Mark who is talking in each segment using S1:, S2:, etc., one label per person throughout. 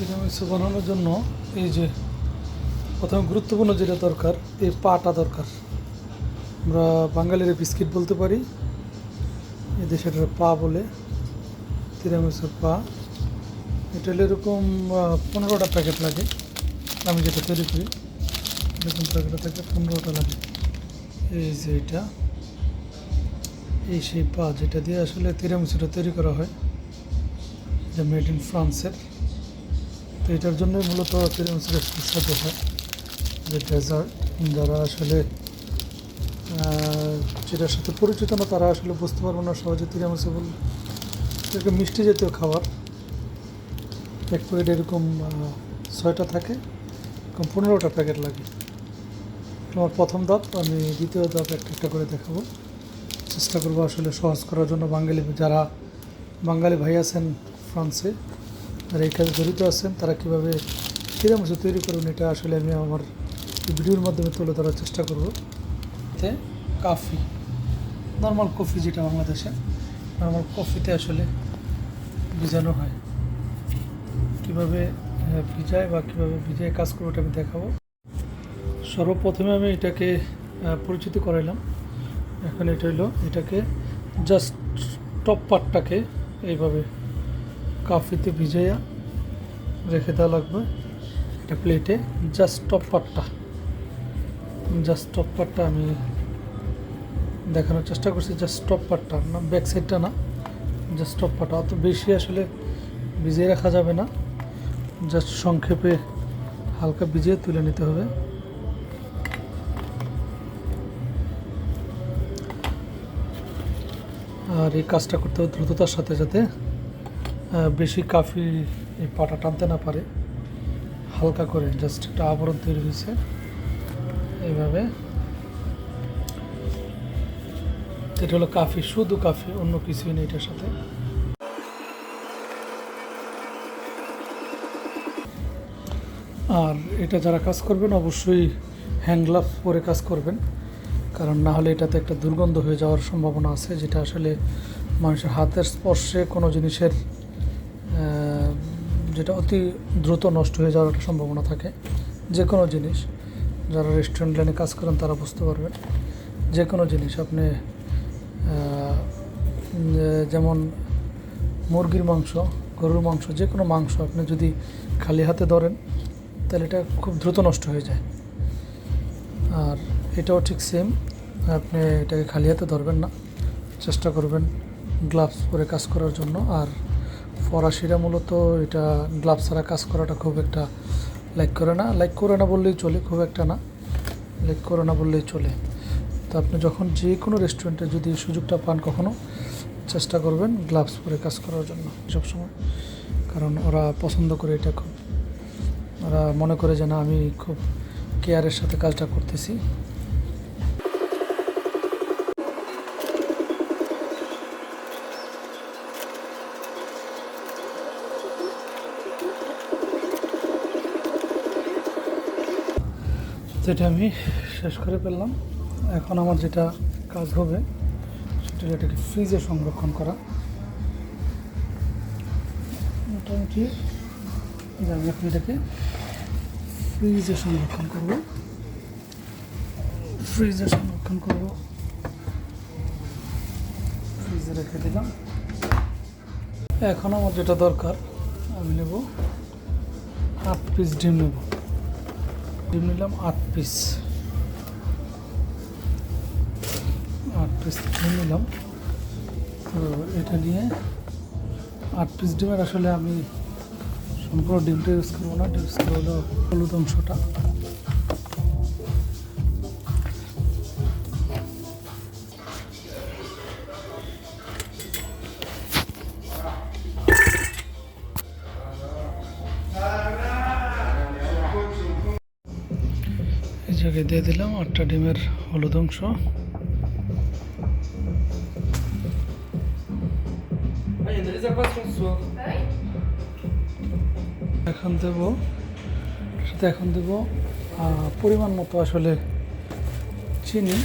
S1: Tiramisu বানানোর জন্য এই যে প্রথমে গুরুত্বপূর্ণ যেটা দরকার, এই পাটা দরকার। আমরা বাঙালির বিস্কিট বলতে পারি, এই দেশের পা বলে, তিরামিসুর পা। এটা এরকম পনেরোটা প্যাকেট লাগে। আমি যেটা তৈরি করি, এরকম প্যাকেট থাকে পনেরোটা লাগে। এই যে এটা, এই সেই পা যেটা দিয়ে আসলে তিরামিসুটা তৈরি করা হয়। যা মেড ইন ফ্রান্সের তো এটার জন্যই মূলত সুস্বাদু হয়। যে ডেজার্ট যারা আসলে যেটার সাথে পরিচিত না, তারা আসলে বুঝতে পারব না, সহজে তিরামিসু বললে এটাকে মিষ্টি জাতীয় খাবার, এক প্যাকেট এরকম ছয়টা থাকে, এরকম পনেরোটা প্যাকেট লাগে। আমার প্রথম ধাপ, আমি দ্বিতীয় ধাপ একটা একটা করে দেখাবো। চেষ্টা করব আসলে সহজ করার জন্য বাঙালি, যারা বাঙালি ভাই আছেন ফ্রান্সে যারা এই কাজে জড়িত আছেন, তারা কীভাবে কীরকম তিরামিসু তৈরি করুন এটা আসলে আমি আমার ভিডিওর মাধ্যমে তুলে ধরার চেষ্টা করব। এতে কাফি নর্মাল কফি যেটা বাংলাদেশে নর্মাল কফিতে আসলে ভিজানো হয়। কীভাবে ভিজায় বা কীভাবে ভিজায় কাজ করব ওটা আমি দেখাবো। সর্বপ্রথমে আমি এটাকে পরিচিত করাইলাম। এখন এটা হলো, এটাকে জাস্ট টপ পার্টটাকে এইভাবে কাফিতে ভিজাইয়া রেখে দেওয়া লাগবে একটা প্লেটে। জাস্ট টপ পার্টটা জাস্ট টপ পার্টটা আমি দেখানোর চেষ্টা করছি জাস্ট টপ পার্টটা না ব্যাক সাইডটা না জাস্ট টপ পার্টটা অত বেশি আসলে ভিজিয়ে রাখা যাবে না। জাস্ট সংক্ষেপে হালকা ভিজিয়ে তুলে নিতে হবে। আর এই কাজটা করতে হবে দ্রুততার সাথে আহ, বেশি কাফি এই পাটা টানতে না পারে। হালকা করে জাস্ট একটা আবরণ তৈরি হয়েছে। এইভাবে। এটা হলো কাফি, শুধু কাফি, অন্য কিছুই নেই এটার সাথে। আর এটা যারা কাজ করবেন, অবশ্যই হ্যান্ড গ্লাভ পরে কাজ করবেন। কারণ না হলে এটাতে একটা দুর্গন্ধ হয়ে যাওয়ার সম্ভাবনা আছে, যেটা আসলে মানুষের হাতের স্পর্শে কোনো জিনিসের যেটা অতি দ্রুত নষ্ট হয়ে যাওয়ার একটা সম্ভাবনা থাকে। যে কোনো জিনিস, যারা রেস্টুরেন্ট লাইনে কাজ করেন তারা বুঝতে পারবেন। যে কোনো জিনিস, আপনি যেমন মুরগির মাংস, গরুর মাংস যে কোনো মাংস আপনি যদি খালি হাতে ধরেন, তাহলে এটা খুব দ্রুত নষ্ট হয়ে যায়। আর এটাও ঠিক সেম আপনি এটাকে খালি হাতে ধরবেন না। চেষ্টা করবেন গ্লাভস পরে কাজ করার জন্য। আর ফরাসিরা মূলত এটা গ্লাভস ছাড়া কাজ করাটা খুব একটা লাইক করে না। লাইক করে না বললেই চলে, খুব একটা না। লাইক করে না বললেই চলে। তো আপনি যখন যে কোনো রেস্টুরেন্টে যদি সুযোগটা পান কখনো, চেষ্টা করবেন গ্লাভস পরে কাজ করার জন্য সবসময়। কারণ ওরা পছন্দ করে এটা খুব। ওরা মনে করে যে না, আমি খুব কেয়ারের সাথে কাজটা করতেছি। যেটা আমি শেষ করে ফেললাম। এখন আমার যেটা কাজ হবে, সেটা এটাকে ফ্রিজে সংরক্ষণ করা। মোটামুটি আমি এখন এটাকে ফ্রিজে সংরক্ষণ করব। ফ্রিজে সংরক্ষণ করব। ফ্রিজে রেখে দিলাম। এখন আমার যেটা দরকার, আমি নেব হাফ পিস ডিম নেব। ডিম নিলাম আট পিস আট পিস ডিম নিলাম। তো এটা নিয়ে আট পিস ডিমের আসলে আমি সম্পূর্ণ ডিমটা ইউজ করব না। ডিম করব হলো হলুদ অংশটা। জায়গায় দিয়ে দিলাম, আটটা ডিমের হলুদ অংশ. এখন দেব, সাথে এখন দেব পরিমাণ মতো আসলে চিনি,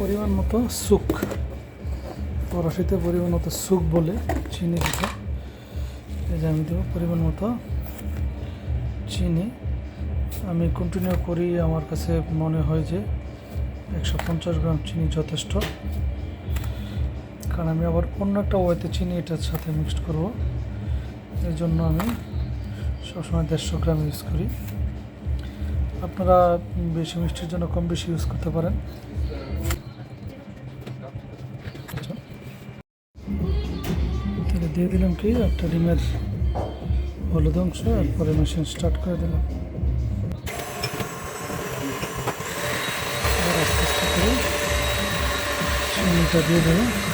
S1: পরিমাণ মতো সুক ফরাসিতে পরিমাণ মতো সুক বলে চিনি দিতে। এই যে আমি দেবো পরিমাণ মতো চিনি। আমি কন্টিনিউ করি, আমার কাছে মনে হয় যে একশো পঞ্চাশ গ্রাম চিনি যথেষ্ট। কারণ আমি আবার অন্য একটা ওয়েতে চিনি এটার সাথে মিক্সড করব। এই জন্য আমি সবসময় দেড়শো গ্রাম ইউজ করি। আপনারা বেশি মিষ্টির জন্য কম বেশি ইউজ করতে পারেন। তাহলে দিয়ে দিলাম কি? একটা ডিমের হলুদ অংশ, এরপরে মেশিন স্টার্ট করে দিলাম। চিনিটা দিয়ে দেবো